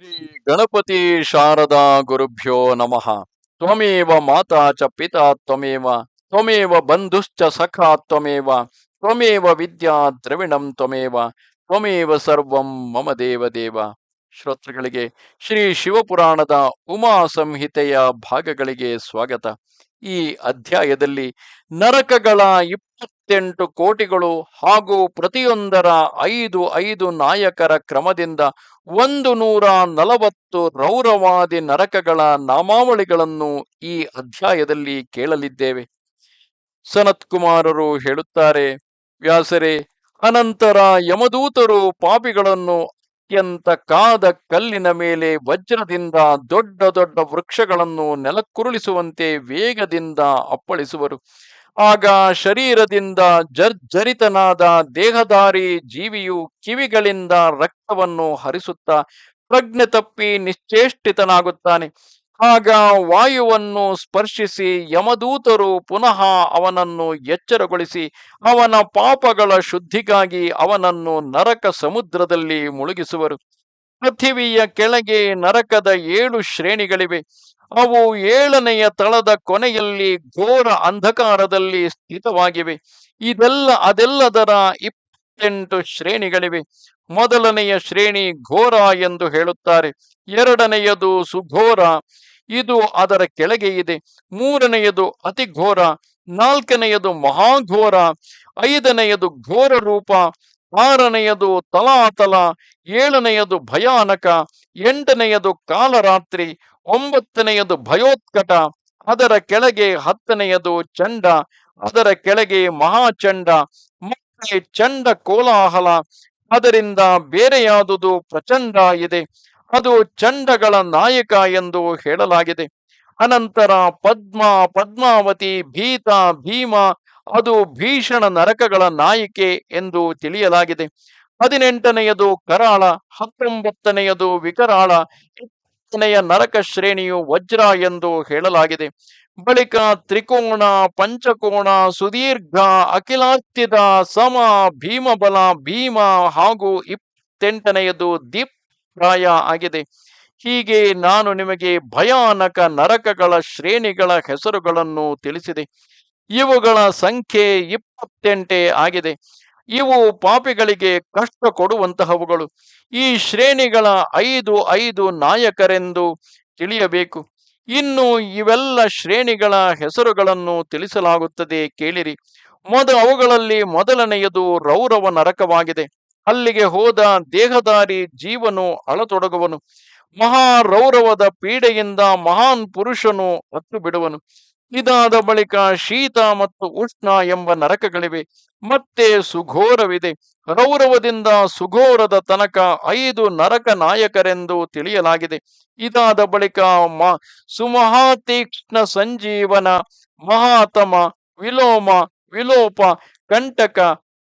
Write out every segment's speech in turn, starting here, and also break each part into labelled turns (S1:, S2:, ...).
S1: ಶ್ರೀ ಗಣಪತಿ ಶಾರದಾ ಗುರುಭ್ಯೋ ನಮಃ. ತ್ವಮೇವ ಮಾತಾ ಚ ಪಿತಾ ತ್ವಮೇವ ತ್ವಮೇವ ಬಂಧುಶ್ಚ ಸಖಾ ತ್ವಮೇವ ತ್ವಮೇವ ವಿದ್ಯಾ ದ್ರವಿಣಂ ತ್ವಮೇವ ತ್ವಮೇವ ಸರ್ವಂ ಮಮ ದೇವ ದೇವ. ಶ್ರೋತೃಗಳಿಗೆ ಶ್ರೀ ಶಿವಪುರಾಣದ ಉಮಾ ಸಂಹಿತೆಯ ಭಾಗಗಳಿಗೆ ಸ್ವಾಗತ. ಈ ಅಧ್ಯಾಯದಲ್ಲಿ ನರಕಗಳ ಇಪ್ಪತ್ತೆಂಟು ಕೋಟಿಗಳು ಹಾಗೂ ಪ್ರತಿಯೊಂದರ ಐದು ಐದು ನಾಯಕರ ಕ್ರಮದಿಂದ ಒಂದು ನೂರ ನಲವತ್ತು ರೌರವಾದಿ ನರಕಗಳ ನಾಮಾವಳಿಗಳನ್ನು ಈ ಅಧ್ಯಾಯದಲ್ಲಿ ಕೇಳಲಿದ್ದೇವೆ. ಸನತ್ ಕುಮಾರರು ಹೇಳುತ್ತಾರೆ, ವ್ಯಾಸರೇ, ಅನಂತರ ಯಮದೂತರು ಪಾಪಿಗಳನ್ನು ಅತ್ಯಂತ ಕಾದ ಕಲ್ಲಿನ ಮೇಲೆ ವಜ್ರದಿಂದ ದೊಡ್ಡ ದೊಡ್ಡ ವೃಕ್ಷಗಳನ್ನು ನೆಲಕ್ಕುರುಳಿಸುವಂತೆ ವೇಗದಿಂದ ಅಪ್ಪಳಿಸುವರು. ಆಗ ಶರೀರದಿಂದ ಜರ್ಜರಿತನಾದ ದೇಹಧಾರಿ ಜೀವಿಯು ಕಿವಿಗಳಿಂದ ರಕ್ತವನ್ನು ಹರಿಸುತ್ತಾ ಪ್ರಜ್ಞೆ ತಪ್ಪಿ ನಿಶ್ಚೇಷ್ಟಿತನಾಗುತ್ತಾನೆ. ಆಗ ವಾಯುವನ್ನು ಸ್ಪರ್ಶಿಸಿ ಯಮದೂತರು ಪುನಃ ಅವನನ್ನು ಎಚ್ಚರಗೊಳಿಸಿ, ಅವನ ಪಾಪಗಳ ಶುದ್ಧಿಗಾಗಿ ಅವನನ್ನು ನರಕ ಸಮುದ್ರದಲ್ಲಿ ಮುಳುಗಿಸುವರು. ಪೃಥಿವಿಯ ಕೆಳಗೆ ನರಕದ ಏಳು ಶ್ರೇಣಿಗಳಿವೆ. ಅವು ಏಳನೆಯ ತಳದ ಕೊನೆಯಲ್ಲಿ ಘೋರ ಅಂಧಕಾರದಲ್ಲಿ ಸ್ಥಿತವಾಗಿವೆ. ಇದೆಲ್ಲ, ಅದೆಲ್ಲದರ ಇಪ್ಪತ್ತೆಂಟು ಶ್ರೇಣಿಗಳಿವೆ. ಮೊದಲನೆಯ ಶ್ರೇಣಿ ಘೋರ ಎಂದು ಹೇಳುತ್ತಾರೆ. ಎರಡನೆಯದು ಸುಘೋರ. ಇದು ಅದರ ಕೆಳಗೆ ಇದೆ. ಮೂರನೆಯದು ಅತಿ ಘೋರ, ನಾಲ್ಕನೆಯದು ಮಹಾಘೋರ, ಐದನೆಯದು ಘೋರ ರೂಪ, ಆರನೆಯದು ತಲಾತಲ, ಏಳನೆಯದು ಭಯಾನಕ, ಎಂಟನೆಯದು ಕಾಲರಾತ್ರಿ, ಒಂಬತ್ತನೆಯದು ಭಯೋತ್ಕಟ, ಅದರ ಕೆಳಗೆ ಹತ್ತನೆಯದು ಚಂಡ, ಅದರ ಕೆಳಗೆ ಮಹಾಚಂಡ, ಮತ್ತೆ ಚಂಡ ಕೋಲಾಹಲ, ಅದರಿಂದ ಬೇರೆಯಾದುದು ಪ್ರಚಂಡ ಇದೆ. ಅದು ಚಂಡಗಳ ನಾಯಕ ಎಂದು ಹೇಳಲಾಗಿದೆ. ಅನಂತರ ಪದ್ಮ, ಪದ್ಮಾವತಿ, ಭೀತ, ಭೀಮ, ಅದು ಭೀಷಣ ನರಕಗಳ ನಾಯಿಕೆ ಎಂದು ತಿಳಿಯಲಾಗಿದೆ. ಹದಿನೆಂಟನೆಯದು ಕರಾಳ, ಹತ್ತೊಂಬತ್ತನೆಯದು ವಿಕರಾಳ, ಇಪ್ಪತ್ತನೆಯ ನರಕ ಶ್ರೇಣಿಯು ವಜ್ರ ಎಂದು ಹೇಳಲಾಗಿದೆ. ಬಳಿಕ ತ್ರಿಕೋಣ, ಪಂಚಕೋಣ, ಸುದೀರ್ಘ ಅಖಿಲಾತ್ಯದ ಸಮ, ಭೀಮಬಲ, ಭೀಮ ಹಾಗೂ ಇಪ್ಪತ್ತೆಂಟನೆಯದು ದೀಪ್ ಪ್ರಾಯ ಆಗಿದೆ. ಹೀಗೆ ನಾನು ನಿಮಗೆ ಭಯಾನಕ ನರಕಗಳ ಶ್ರೇಣಿಗಳ ಹೆಸರುಗಳನ್ನು ತಿಳಿಸಿದೆ. ಇವುಗಳ ಸಂಖ್ಯೆ ಇಪ್ಪತ್ತೆಂಟೇ ಆಗಿದೆ. ಇವು ಪಾಪಿಗಳಿಗೆ ಕಷ್ಟ ಕೊಡುವಂತಹವುಗಳು. ಈ ಶ್ರೇಣಿಗಳ ಐದು ಐದು ನಾಯಕರೆಂದು ತಿಳಿಯಬೇಕು. ಇನ್ನು ಇವೆಲ್ಲ ಶ್ರೇಣಿಗಳ ಹೆಸರುಗಳನ್ನು ತಿಳಿಸಲಾಗುತ್ತದೆ ಕೇಳಿರಿ. ಮೊದ ಅವುಗಳಲ್ಲಿ ಮೊದಲನೆಯದು ರೌರವ ನರಕವಾಗಿದೆ. ಅಲ್ಲಿಗೆ ಹೋದ ದೇಹದಾರಿ ಜೀವನು ಅಳತೊಡಗುವನು. ಮಹಾ ರೌರವದ ಪೀಡೆಯಿಂದ ಮಹಾನ್ ಪುರುಷನು ಹತ್ತು ಬಿಡುವನು. ಇದಾದ ಬಳಿಕ ಶೀತ ಮತ್ತು ಉಷ್ಣ ಎಂಬ ನರಕಗಳಿವೆ. ಮತ್ತೆ ಸುಘೋರವಿದೆ. ರೌರವದಿಂದ ಸುಘೋರದ ತನಕ ಐದು ನರಕ ನಾಯಕರೆಂದು ತಿಳಿಯಲಾಗಿದೆ. ಇದಾದ ಬಳಿಕ ಮ ಸುಮಹಾತೀಕ್ಷ್ಣ ಸಂಜೀವನ ಮಹಾತಮ ವಿಲೋಮ ವಿಲೋಪ ಕಂಟಕ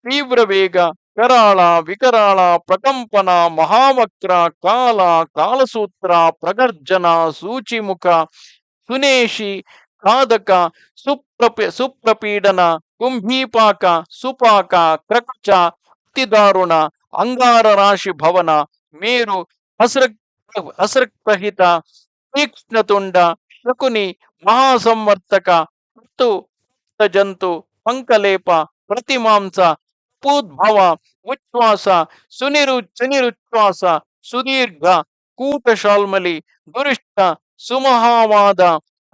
S1: ತೀವ್ರ ವೇಗ ಕರಾಳ ವಿಕರಾಳ, ಪ್ರಕಂಪನ, ಮಹಾವಕ್ರ, ಕಾಲ, ಕಾಲಸೂತ್ರ, ಪ್ರಗರ್ಜನ, ಸೂಚಿಮುಖ, ಸುನೇಶಿ, ಕಾದಕ, ಸುಪ್ರಪ, ಸುಪ್ರಪೀಡನ, ಕುಂಭೀಪಾಕ, ಸುಪಾಕ ಕ್ರಕ್ಷ ಅತಿದಾರುಣ, ಅಂಗಾರ ರಾಶಿ ಭವನ, ಮೇರು, ಹಸ್ರ ಹಸ್ರಕ್ರಹಿತ ತೀಕ್ಷ್ಣತುಂಡ ಶಕುನಿ, ಮಹಾಸಂವರ್ತಕ, ಮತ್ತು ಜಂತು ಪಂಕಲೇಪ, ಪ್ರತಿಮಾಂಸ ಪೂದ್ಭವ ಉಚ್ಛ್ವಾಸ, ಸುನಿರು, ಚನಿರುಚ್ಛ್ವಾಸ, ಸುದೀರ್ಘ, ಕೂಟಶಾಲ್ಮಲಿ, ಗುರಿಷ್ಠ, ಸುಮಹಾವಾದ,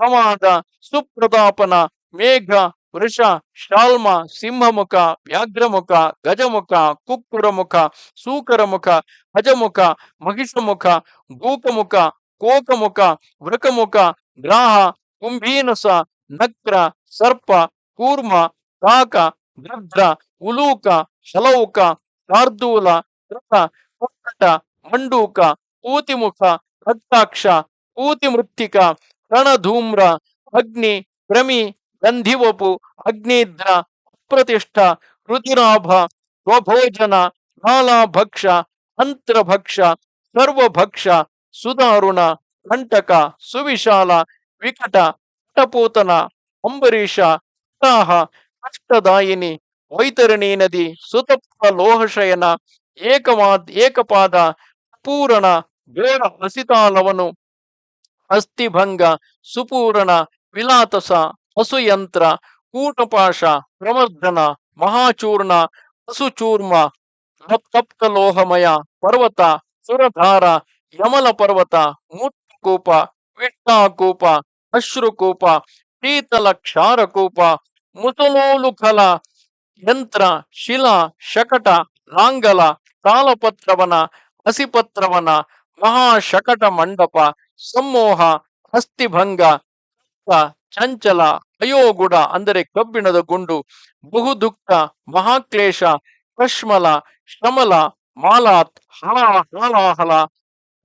S1: ಪ್ರಮಾದ, ಸುಪ್ರತಾಪನ, ಮೇಘ, ವೃಷ, ಶಾಲ್ಮ, ಸಿಂಹಮುಖ, ವ್ಯಾಘ್ರಮುಖ, ಗಜಮುಖ, ಕುಕ್ಕುರಮುಖ, ಸೂಕರಮುಖ ಹಜಮುಖ ಮಹಿಷಮುಖ ಗೂಪಮುಖ ಕೋಕಮುಖ, ವೃಕಮುಖ, ಗ್ರಾಹ, ಕುಂಭೀನಸ, ನಕ್ರ, ಸರ್ಪ, ಕೂರ್ಮ, ಕಾಕ ಗರ್ಧ್ರ ಉಲೂಕ, ಶಲೌಕ, ಶಾರ್ದೂಲ ಕುಕ್ಕಟ ಮಂಡೂಕ ಊತಿಮುಖ ರಕ್ತಾಕ್ಷ ಊತಿಮೃತ್ತಿಕ ಕಣಧೂಮ್ರ ಅಗ್ನಿ ಪ್ರಮಿ ಗಂಧಿವಪು ಅಗ್ನಿದ್ರ ಅಪ್ರತಿಷ್ಠ ರುತಿರಾಭ ಸ್ವಭೋಜನ ಕಾಲಾಭಕ್ಷ ಅಂತ್ರಭಕ್ಷ, ಸರ್ವಭಕ್ಷ ಸುದಾರುಣ ಕಂಟಕ, ಸುವಿಶಾಲ, ವಿಕಟ ಕಟಪೂತನ ಅಂಬರೀಷ ಕಟಾಹ ಕಷ್ಟದಾಯಿನಿ ವೈತರಣಿ ನದಿ ಸುತಪ್ತ ಲೋಹಶಯನ ಏಕವಾದ ಏಕಪಾದ ಪೂರಣ ಬೇಡ ಹಸಿತಾಲವನು ಅಸ್ಥಿಭಂಗ ಸುಪೂರಣ ವಿಲಾತಸ ಹಸುಯಂತ್ರ ಕೂಟಪಾಶ ಪ್ರವರ್ಧನ ಮಹಾಚೂರ್ಣ ಹಸುಚೂರ್ಮ ಲೋಹಮಯ ಪರ್ವತ ಸುರಧಾರ ಯಮಲ ಪರ್ವತ ಮುತ್ತಕೂಪ ವಿಷ್ಣಾಕೂಪ ಅಶ್ರುಕೂಪ ಶೀತಲ ಕ್ಷಾರಕೂಪ ಮುಸಲೋಲುಖಲ ಯಂತ್ರ, ಶಿಲಾ, ಶಕಟ ಲಾಂಗಲ ತಾಲಪತ್ರವನ ಹಸಿಪತ್ರವನ, ಮಹಾಶಕಟ ಮಂಡಪ, ಸಮೋಹ, ಹಸ್ತಿಭಂಗ ಚಂಚಲ, ಅಯೋಗುಡ ಅಂದರೆ ಕಬ್ಬಿಣದ ಗುಂಡು ಬಹುದುಃಖ ಮಹಾಕ್ಲೇಶ, ಕಶ್ಮಲ, ಶಮಲ, ಮಾಲಾತ್, ಹಳ, ಹಾಲಾಹಲ,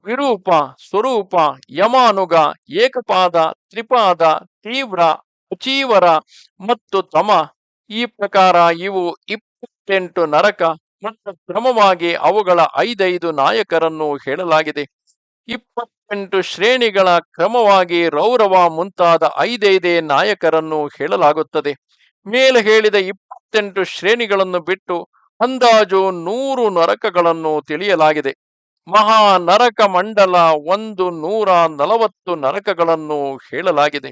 S1: ವಿರೂಪ, ಸ್ವರೂಪ, ಯಮಾನುಗ, ಏಕಪಾದ, ತ್ರಿಪಾದ, ತೀವ್ರ ಅಚೀವರ ಮತ್ತು ತಮ. ಈ ಪ್ರಕಾರ ಇವು ಇಪ್ಪತ್ತೆಂಟು ನರಕ ಮತ್ತು ಕ್ರಮವಾಗಿ ಅವುಗಳ ಐದೈದು ನಾಯಕರನ್ನು ಹೇಳಲಾಗಿದೆ. ಇಪ್ಪತ್ತೆಂಟು ಶ್ರೇಣಿಗಳ ಕ್ರಮವಾಗಿ ರೌರವ ಮುಂತಾದ ಐದೈದೇ ನಾಯಕರನ್ನು ಹೇಳಲಾಗುತ್ತದೆ. ಮೇಲೆ ಹೇಳಿದ ಇಪ್ಪತ್ತೆಂಟು ಶ್ರೇಣಿಗಳನ್ನು ಬಿಟ್ಟು ಅಂದಾಜು ನೂರು ನರಕಗಳನ್ನು ತಿಳಿಯಲಾಗಿದೆ. ಮಹಾ ನರಕ ಮಂಡಲ ಒಂದು ನೂರ ನಲವತ್ತು ನರಕಗಳನ್ನು ಹೇಳಲಾಗಿದೆ.